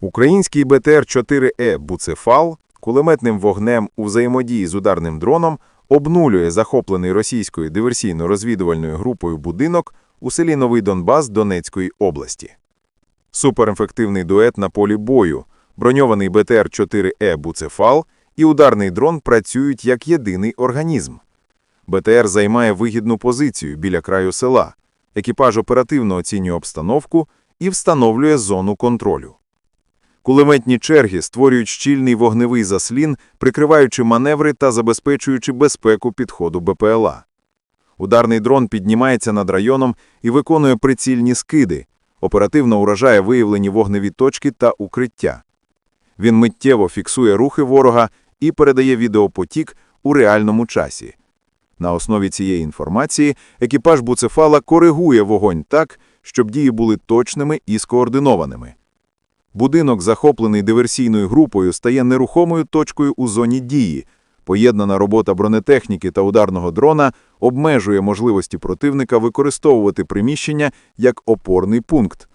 Український БТР-4Е «Буцефал» кулеметним вогнем у взаємодії з ударним дроном обнулює захоплений російською диверсійно-розвідувальною групою будинок у селі Новий Донбас Донецької області. Суперефективний дует на полі бою, броньований БТР-4Е «Буцефал» і ударний дрон працюють як єдиний організм. БТР займає вигідну позицію біля краю села. Екіпаж оперативно оцінює обстановку і встановлює зону контролю. Кулеметні черги створюють щільний вогневий заслін, прикриваючи маневри та забезпечуючи безпеку підходу БПЛА. Ударний дрон піднімається над районом і виконує прицільні скиди, оперативно уражає виявлені вогневі точки та укриття. Він миттєво фіксує рухи ворога і передає відеопотік у реальному часі. На основі цієї інформації екіпаж Буцефала коригує вогонь так, щоб дії були точними і скоординованими. Будинок, захоплений диверсійною групою, стає нерухомою точкою у зоні дії. Поєднана робота бронетехніки та ударного дрона обмежує можливості противника використовувати приміщення як опорний пункт.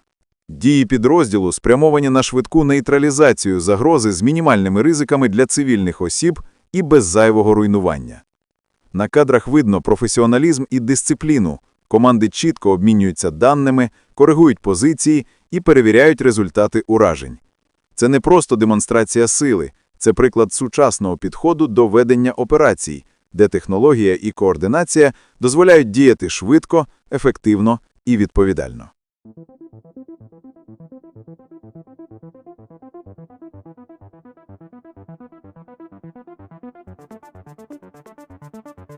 Дії підрозділу спрямовані на швидку нейтралізацію загрози з мінімальними ризиками для цивільних осіб і без зайвого руйнування. На кадрах видно професіоналізм і дисципліну. Команди чітко обмінюються даними, коригують позиції і перевіряють результати уражень. Це не просто демонстрація сили, це приклад сучасного підходу до ведення операцій, де технологія і координація дозволяють діяти швидко, ефективно і відповідально.